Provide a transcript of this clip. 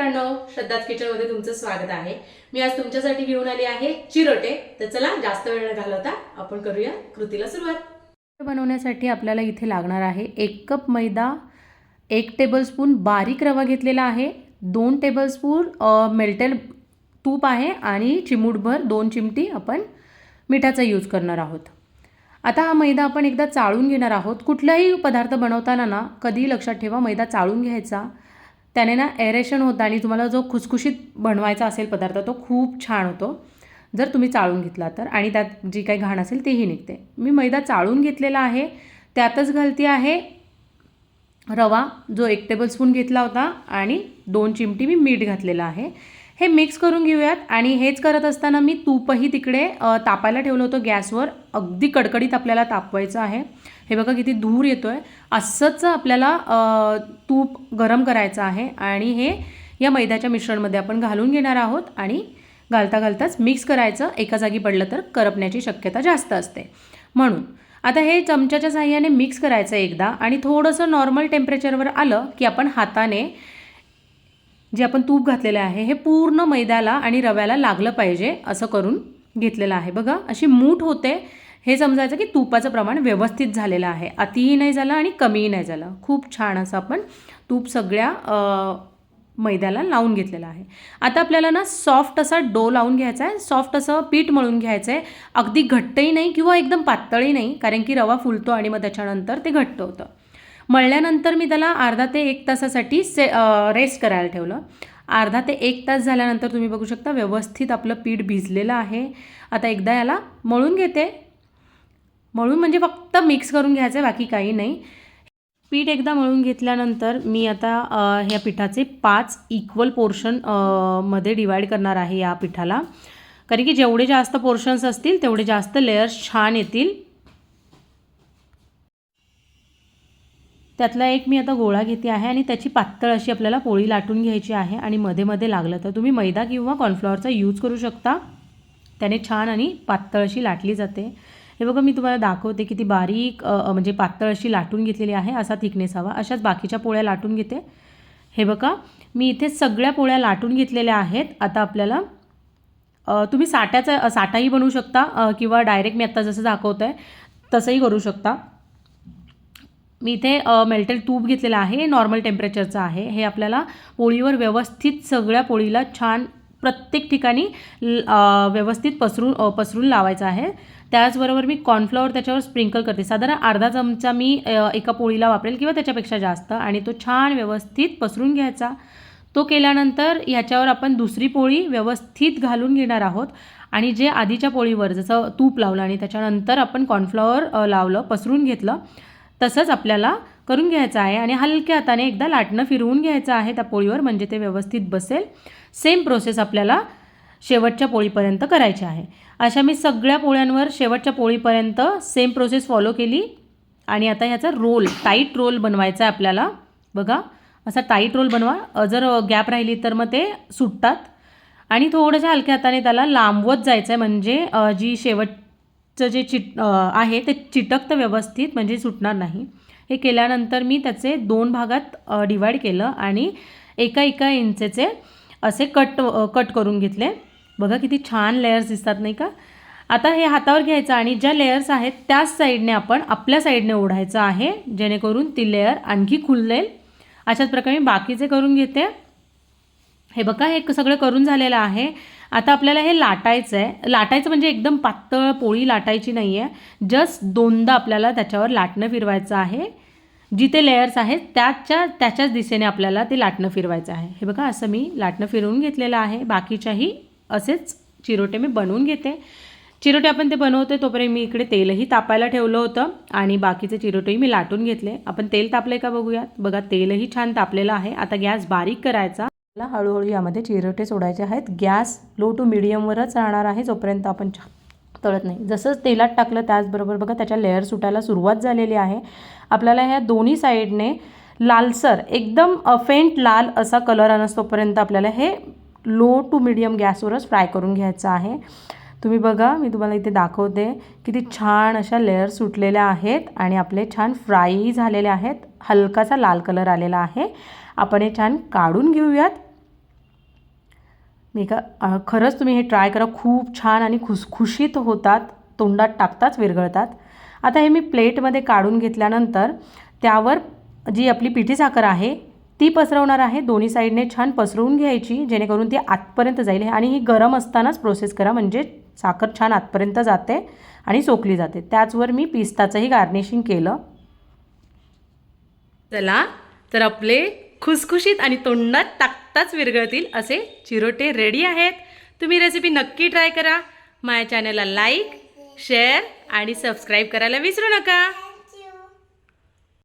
मित्रांनो श्रद्धाच किचनमध्ये तुमचं स्वागत आहे. मी आज तुमच्यासाठी घेऊन आली आहे चिरोटे. तर चला जास्त वेळ न घालवता आपण करूया कृतीला सुरुवात. बनवण्यासाठी आपल्याला इथे लागणार आहे एक कप मैदा एक टेबलस्पून बारीक रवा घेतलेला आहे दोन टेबलस्पून मेल्टेड तूप आहे आणि चिमूटभर दोन चिमटी आपण मिठाचा यूज करणार आहोत. आता हा मैदा आपण एकदा चाळून घेणार आहोत. कुठलाही पदार्थ बनवताना ना कधीही लक्षात ठेवा मैदा चाळून घ्यायचा. त्याने ना एरेशन होतं आणि तुम्हाला जो खुसखुशीत बनवायचा असेल पदार्थ तो खूप छान होतो. जर तुम्ही चाळून घेतला तर आणि त्यात जी काही घाण असेल तेही निघते. मी मैदा चाळून घेतलेला आहे. त्यातच घालते आहे रवा जो एक टेबलस्पून घेतला होता आणि दोन चिमटी मी मीठ घातलेलं आहे. हे मिक्स करून घेऊयात. आणि हेच करत असताना मी तूपही तिकडे तापायला ठेवलं होतं गॅसवर. अगदी कडकडीत आपल्याला तापवायचं आहे. हे बघा किती धूर येतो आहे असंच आपल्याला तूप गरम करायचं आहे. आणि हे या मैद्याच्या मिश्रणमध्ये आपण घालून घेणार आहोत. आणि घालता घालताच मिक्स करायचं. एका जागी पडलं तर करपण्याची शक्यता जास्त असते. म्हणून आता हे चमच्याच्या साह्याने मिक्स करायचं एकदा. आणि थोडंसं नॉर्मल टेम्परेचरवर आलं की आपण हाताने जे आपण तूप घातलेलं आहे हे पूर्ण मैद्याला आणि रव्याला लागलं पाहिजे असं करून घेतलेलं आहे. बघा अशी मूठ होते हे समजायचं की तुपाचं प्रमाण व्यवस्थित झालेलं आहे. अतिही नाही झालं आणि कमीही नाही झालं. खूप छान असं आपण तूप सगळ्या मैद्याला लावून घेतलेलं आहे. आता आपल्याला ना सॉफ्ट असा डो लावून घ्यायचा आहे. सॉफ्ट असं पीठ मळून घ्यायचं आहे अगदी घट्टही नाही किंवा एकदम पातळही नाही कारण की रवा फुलतो आणि मग त्याच्यानंतर ते घट्ट होतं. मळल्यानंतर मी त्याला अर्धा ते एक तासासाठी से रेस्ट करायला ठेवलं. अर्धा ते एक तास झाल्यानंतर तुम्ही बघू शकता व्यवस्थित आपलं पीठ भिजलेलं आहे. आता एकदा याला मळून घेते. मळून म्हणजे फक्त मिक्स करून घ्यायचं आहे बाकी काही नाही. पीठ एकदा मळून घेतल्यानंतर मी आता ह्या पिठाचे पाच इक्वल पोर्शनमध्ये डिवाईड करणार आहे या पिठाला. कारण की जेवढे जास्त पोर्शन्स असतील तेवढे जास्त लेयर्स छान येतील. त्यातला एक मी आता गोळा घेते आहे आणि त्याची पातळ अशी आपल्याला पोळी लाटून घ्यायची आहे आणि मध्ये मध्ये लागलं तर तुम्ही मैदा किंवा कॉर्नफ्लॉवरचा यूज करू शकता. त्याने छान आणि पातळ अशी लाटली जाते. हे बघा मी तुम्हाला दाखवते की ती बारीक म्हणजे पातळ अशी लाटून घेतलेली आहे. असा थिकनेस हवा. अशाच बाकीच्या पोळ्या लाटून घेते. हे बघा मी इथे सगळ्या पोळ्या लाटून घेतलेल्या आहेत. आता आपल्याला तुम्ही साठ्याचा साठाही बनवू शकता किंवा डायरेक्ट मी आत्ता जसं दाखवतं आहे तसंही करू शकता. मी इथे मेल्टेड तूप घेतलेलं आहे नॉर्मल टेम्परेचरचं आहे. हे आपल्याला पोळीवर व्यवस्थित सगळ्या पोळीला छान प्रत्येक ठिकाणी व्यवस्थित पसरून पसरून लावायचं आहे. त्याचबरोबर मी कॉर्नफ्लॉवर त्याच्यावर स्प्रिंकल करते. साधारण अर्धा चमचा मी एका पोळीला वापरेल किंवा त्याच्यापेक्षा जास्त आणि तो छान व्यवस्थित पसरून घ्यायचा. तो केल्यानंतर ह्याच्यावर आपण दुसरी पोळी व्यवस्थित घालून घेणार आहोत. आणि जे आधीच्या पोळीवर जसं तूप लावलं आणि त्याच्यानंतर आपण कॉर्नफ्लॉवर लावलं पसरून घेतलं तसंच आपल्याला करून घ्यायचं आहे आणि हलक्या हाताने एकदा लाटणं फिरवून घ्यायचं आहे त्या पोळीवर म्हणजे ते व्यवस्थित बसेल. सेम प्रोसेस आपल्याला शेवटच्या पोळीपर्यंत करायची आहे. अशा मी सगळ्या पोळ्यांवर शेवटच्या पोळीपर्यंत सेम प्रोसेस फॉलो केली. आणि आता ह्याचा रोल टाईट रोल बनवायचा आहे आपल्याला. बघा असा टाईट रोल बनवा. जर गॅप राहिली तर मग ते सुटतात. आणि थोडंसं हलक्या हाताने त्याला लांबवत जायचं आहे म्हणजे जी शेवट चं जे चिट आहे ते चिटकतं व्यवस्थित म्हणजे सुटणार नाही. हे केल्यानंतर मी त्याचे दोन भागात डिवाईड केलं आणि एका एका इंचेचे असे कट कट करून घेतले. बघा किती छान लेयर्स दिसतात नाही का? आता हे हातावर घ्यायचं आणि ज्या लेयर्स आहेत त्याच साईडने आपण आपल्या साईडने ओढायचं आहे जेणेकरून ती लेयर आणखी खुललेल अशाच प्रकारे मी बाकीचे करून घेते. हे बघा हे सगळं करून झालेलं आहे. आता आपल्याला हे लाटायचं आहे लाटायचं म्हणजे एकदम पातळ पोळी लाटायची नाही आहे जस्ट दोनदा आपल्याला त्याच्यावर लाटणं फिरवायचं आहे. जिथे लेयर्स आहेत त्याच्या त्याच्याच दिशेने आपल्याला ते लाटणं फिरवायचं आहे. हे बघा असं मी लाटणं फिरवून घेतलेलं आहे. बाकीच्याही असेच चिरोटे मी बनवून घेते. चिरोटे आपण ते बनवते तोपर्यंत मी इकडे तेलही तापायला ठेवलं होतं आणि बाकीचे चिरोटेही मी लाटून घेतले. आपण तेल तापले का बघूयात? बघा तेलही छान तापलेलं आहे. आता गॅस बारीक करायचा. मला हळूहळू यामध्ये चिरोटे सोडायचे आहेत. गॅस लो टू मिडियमवरच राहणार आहे जोपर्यंत आपण छान तळत नाही. जसं तेलात टाकलं त्याचबरोबर बघा त्याच्या लेअर सुटायला सुरुवात झालेली आहे. आपल्याला ह्या दोन्ही साईडने लालसर एकदम फेंट लाल असा कलर आणस्तोपर्यंत आपल्याला हे लो टू मिडियम गॅसवरच फ्राय करून घ्यायचं आहे. तुम्ही बघा मी तुम्हाला इथे दाखवते किती छान अशा लेअर सुटलेल्या आहेत आणि आपले छान फ्रायही झालेले आहेत. हलकासा लाल कलर आलेला आहे. आपण हे छान काढून घेऊयात. मी का खरंच तुम्ही हे ट्राय करा. खूप छान आणि खुसखुशीत होतात. तोंडात टाकताच विरघळतात. आता हे मी प्लेटमध्ये काढून घेतल्यानंतर त्यावर जी आपली पिठी साखर आहे ती पसरवणार आहे. दोन्ही साईडने छान पसरवून घ्यायची जेणेकरून ती आतपर्यंत जाईल. आणि ही गरम असतानाच प्रोसेस करा. म्हणजे साखर छान आतपर्यंत जाते आणि सोकली जाते. त्याचवर मी पिस्ताचंही गार्निशिंग केलं. चला तर आपले खुसखुशीत आणि तोंडात टाकताच विरघळतील असे चिरोटे रेडी आहेत. तुम्ही रेसिपी नक्की ट्राय करा. माझ्या चॅनलला लाईक शेअर आणि सबस्क्राईब करायला विसरू नका.